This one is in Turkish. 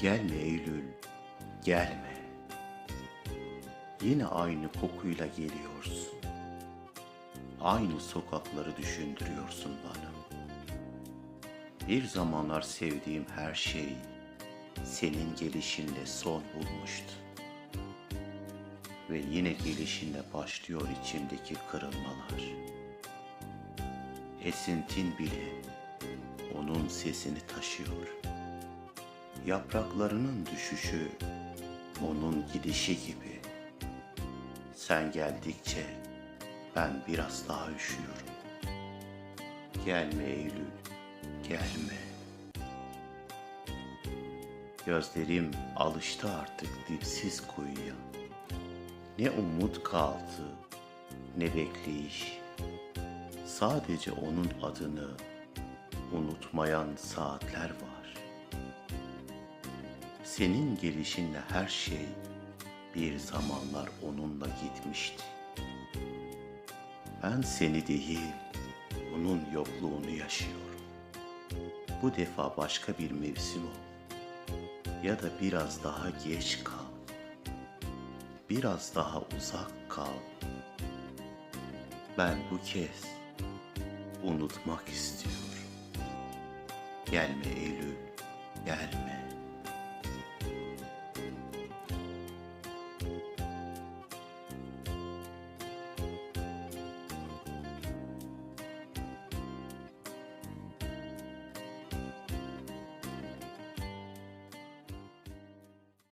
Gelme Eylül, gelme. Yine aynı kokuyla geliyorsun. Aynı sokakları düşündürüyorsun bana. Bir zamanlar sevdiğim her şey senin gelişinle son bulmuştu. Ve yine gelişinle başlıyor içimdeki kırılmalar. Esintin bile onun sesini taşıyor. Yapraklarının düşüşü onun gidişi gibi. Sen geldikçe ben biraz daha üşüyorum. Gelme Eylül, gelme. Gözlerim alıştı artık dipsiz kuyuya. Ne umut kaldı, ne bekleyiş. Sadece onun adını unutmayan saatler var. Senin gelişinle her şey bir zamanlar onunla gitmişti. Ben seni değil, onun yokluğunu yaşıyorum. Bu defa başka bir mevsim ol. Ya da biraz daha geç kal. Biraz daha uzak kal. Ben bu kez unutmak istiyorum. Gelme Eylül, gelme.